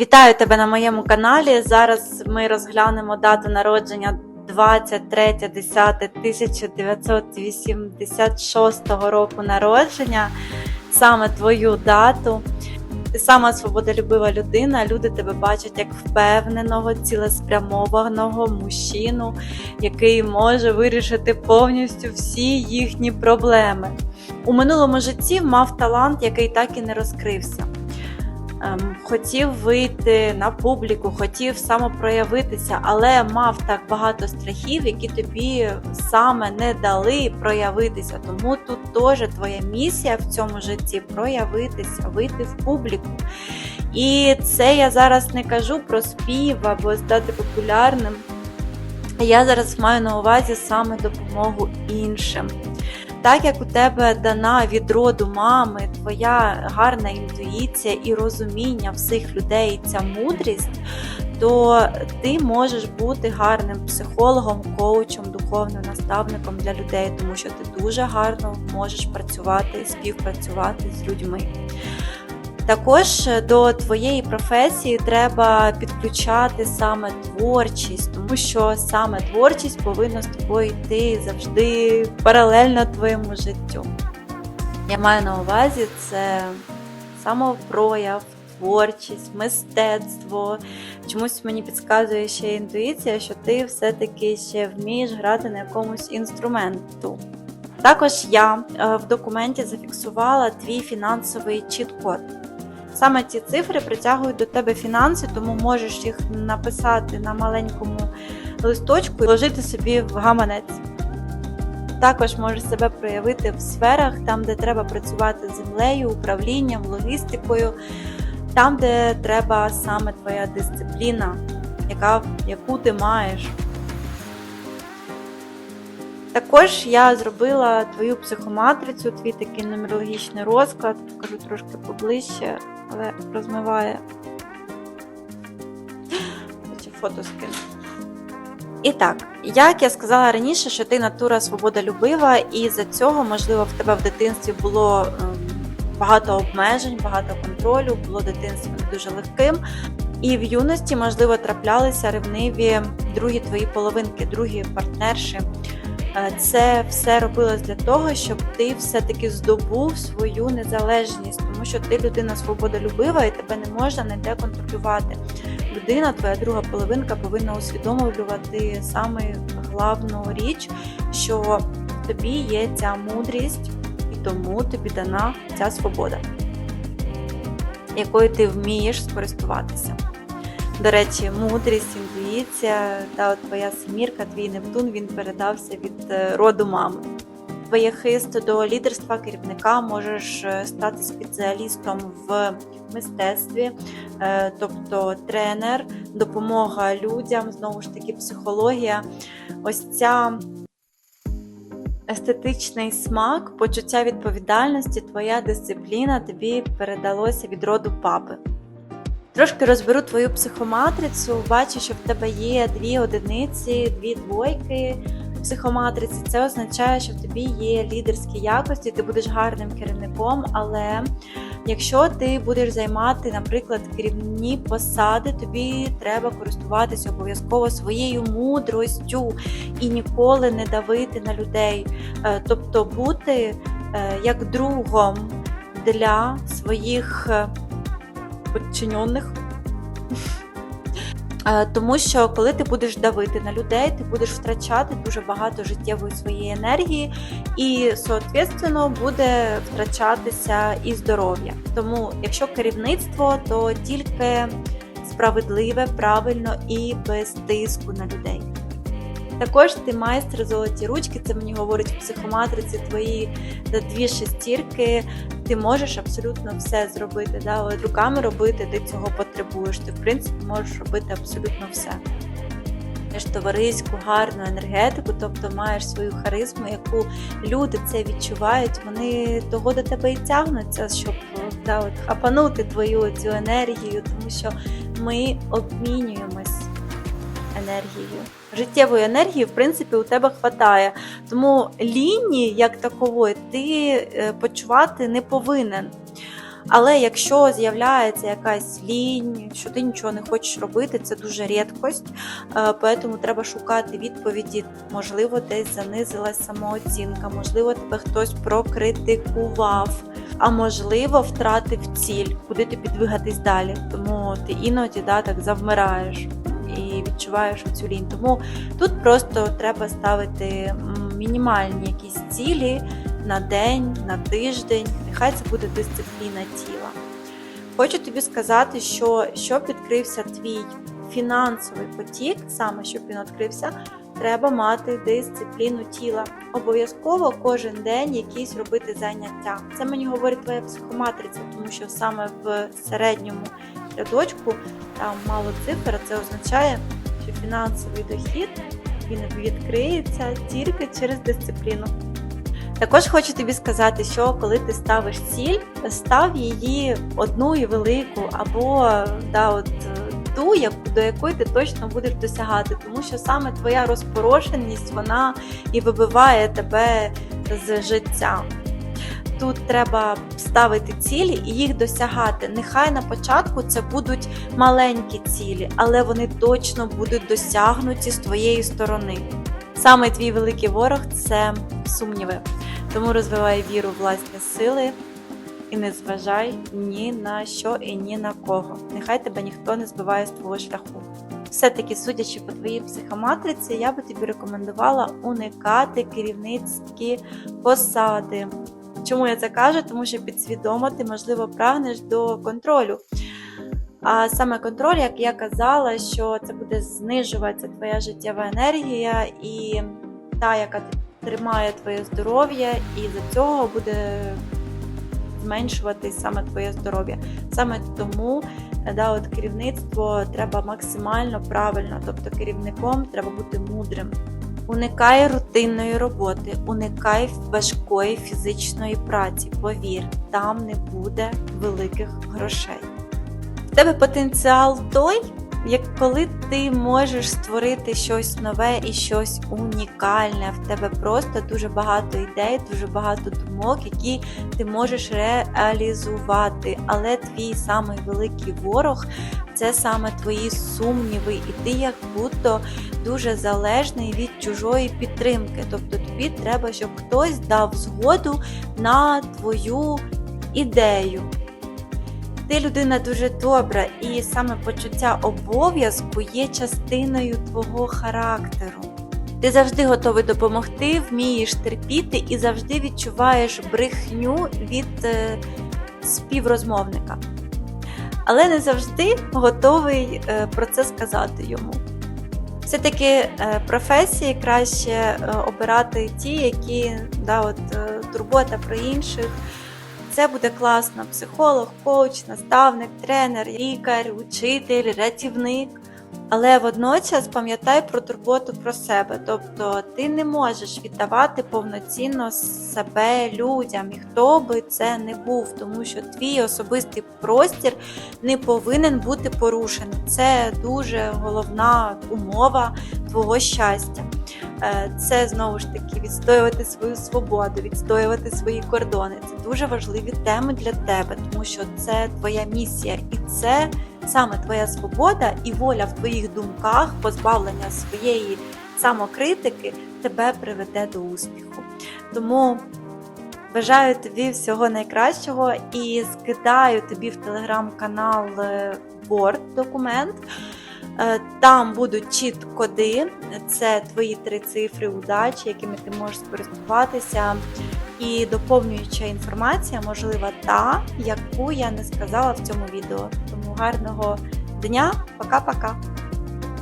Вітаю тебе на моєму каналі. Зараз ми розглянемо дату народження 23.10.1986 року народження, саме твою дату. Ти сама свободолюбива людина. Люди тебе бачать як впевненого, цілеспрямованого мужчину, який може вирішити повністю всі їхні проблеми. У минулому житті мав талант, який так і не розкрився. Ем, хотів вийти на публіку, хотів самопроявитися, але мав так багато страхів, які тобі саме не дали проявитися. Тому тут теж твоя місія в цьому житті проявитися, вийти в публіку. І це я зараз не кажу про спів або стати популярним. Я зараз маю на увазі саме допомогу іншим. Так як у тебе дана від роду мами, твоя гарна інтуїція і розуміння всіх людей, ця мудрість, то ти можеш бути гарним психологом, коучем, духовним наставником для людей, тому що ти дуже гарно можеш працювати, співпрацювати з людьми. Також до твоєї професії треба підключати саме творчість, тому що саме творчість повинна з тобою йти завжди паралельно твоєму життю. Я маю на увазі це самопрояв, творчість, мистецтво. Чомусь мені підказує ще інтуїція, що ти все-таки ще вмієш грати на якомусь інструменту. Також я е, в документі зафіксувала твій фінансовий чіт-код. Саме ці цифри притягують до тебе фінанси, тому можеш їх написати на маленькому листочку і вложити собі в гаманець. Також можеш себе проявити в сферах, там, де треба працювати з землею, управлінням, логістикою, там, де треба саме твоя дисципліна, яка, яку ти маєш. Також я зробила твою психоматрицю, твій такий нумерологічний розклад, покажу трошки поближче, але розмиває. Фото скину. І так, як я сказала раніше, що ти натура свободолюбива, і за цього, можливо, в тебе в дитинстві було ем, багато обмежень, багато контролю, було дитинство не дуже легким. І в юності, можливо, траплялися ревниві другі твої половинки, другі партнерші. Е, Це все робилось для того, щоб ти все-таки здобув свою незалежність, тому що ти людина свободолюбива і тебе не можна ніде контролювати. Людина, твоя друга половинка, повинна усвідомлювати саме головну річ, що в тобі є ця мудрість, і тому тобі дана ця свобода, якою ти вмієш скористуватися. До речі, мудрість, інтуїція та от твоя семірка, твій Нептун, він передався від е, роду мами. Твоє хист до лідерства керівника можеш е, стати спеціалістом в мистецтві, е, тобто тренер, допомога людям, знову ж таки, психологія. Ось ця естетичний смак, почуття відповідальності, твоя дисципліна тобі передалося від роду папи. Трошки розберу твою психоматрицю. Бачу, що в тебе є дві одиниці, дві двойки в психоматриці. Це означає, що в тобі є лідерські якості, ти будеш гарним керівником, але якщо ти будеш займати, наприклад, керівні посади, тобі треба користуватися обов'язково своєю мудростю і ніколи не давити на людей. Е, Тобто бути е, як другом для своїх е, підчинених. Тому що коли ти будеш давити на людей, ти будеш втрачати дуже багато життєвої своєї енергії, і соответственно буде втрачатися і здоров'я. Тому, якщо керівництво, то тільки справедливе, правильно і без тиску на людей. Також ти майстер золоті ручки, це мені говорить в психоматриці твої дві шестірки. Ти можеш абсолютно все зробити. Да? От руками робити, ти цього потребуєш. Ти, в принципі, можеш робити абсолютно все. Маєш товариську, гарну енергетику, тобто маєш свою харизму, яку люди це відчувають, вони того до тебе і тягнуться, щоб да, от, хапанути твою цю енергію, тому що ми обмінюємось енергією. Життєвої енергії, в принципі, у тебе хватає. Тому лінії, як такової, ти е, почувати не повинен. Але якщо з'являється якась лінь, що ти нічого не хочеш робити, це дуже рідкость, е, тому треба шукати відповіді. Можливо, десь занизилась самооцінка, можливо, тебе хтось прокритикував, а можливо, втратив ціль, куди тобі двигатись далі. Тому ти іноді да, так завмираєш відчуваєш цю лінь. Тому тут просто треба ставити мінімальні якісь цілі на день, на тиждень. Нехай це буде дисципліна тіла. Хочу тобі сказати, що щоб відкрився твій фінансовий потік, саме щоб він відкрився, треба мати дисципліну тіла. Обов'язково кожен день якісь робити заняття. Це мені говорить твоя психоматриця, тому що саме в середньому рядочку там мало цифр, це означає, що фінансовий дохід він відкриється тільки через дисципліну. Також хочу тобі сказати, що коли ти ставиш ціль, став її одну і велику, або да, от, ту, до якої ти точно будеш досягати, тому що саме твоя розпорошеність вона і вибиває тебе з життя. Тут треба ставити цілі і їх досягати. Нехай на початку це будуть маленькі цілі, але вони точно будуть досягнуті з твоєї сторони. Саме твій великий ворог це сумніви. Тому розвивай віру в власні сили і не зважай ні на що і ні на кого. Нехай тебе ніхто не збиває з твого шляху. Все-таки, судячи по твоїй психоматриці, я би тобі рекомендувала уникати керівницькі посади. Чому я це кажу? Тому що підсвідомо ти, можливо, прагнеш до контролю. А саме контроль, як я казала, що це буде знижуватися твоя життєва енергія і та, яка тримає твоє здоров'я, і за цього буде зменшуватись саме твоє здоров'я. Саме тому да, от керівництво треба максимально правильно, тобто керівником треба бути мудрим. Уникай рутинної роботи, уникай важкої фізичної праці. Повір, там не буде великих грошей. В тебе потенціал той, як коли ти можеш створити щось нове і щось унікальне. В тебе просто дуже багато ідей, дуже багато думок, які ти можеш реалізувати. Але твій самий великий ворог це саме твої сумніви, і ти як будто дуже залежний від чужої підтримки. Тобто тобі треба, щоб хтось дав згоду на твою ідею. Ти людина дуже добра, і саме почуття обов'язку є частиною твого характеру. Ти завжди готовий допомогти, вмієш терпіти і завжди відчуваєш брехню від е, співрозмовника. Але не завжди готовий е, про це сказати йому. Все-таки е, професії краще е, обирати ті, які да, от, турбота про інших. Це буде класно: психолог, коуч, наставник, тренер, лікар, учитель, рятівник. Але водночас пам'ятай про турботу про себе. Тобто ти не можеш віддавати повноцінно себе людям, і хто би це не був, тому що твій особистий простір не повинен бути порушений. Це дуже головна умова твого щастя. Е, Це знову ж таки відстоювати свою свободу, відстоювати свої кордони. Це дуже важливі теми для тебе, тому що це твоя місія, і це саме твоя свобода і воля в твоїх думках, позбавлення своєї самокритики тебе приведе до успіху. Тому бажаю тобі всього найкращого і скидаю тобі в телеграм-канал е, Word документ. Е, Там будуть чіт-коди, це твої три цифри удачі, якими ти можеш скористуватися. І доповнююча інформація, можлива та, яку я не сказала в цьому відео. Тому гарного дня, пока-пока!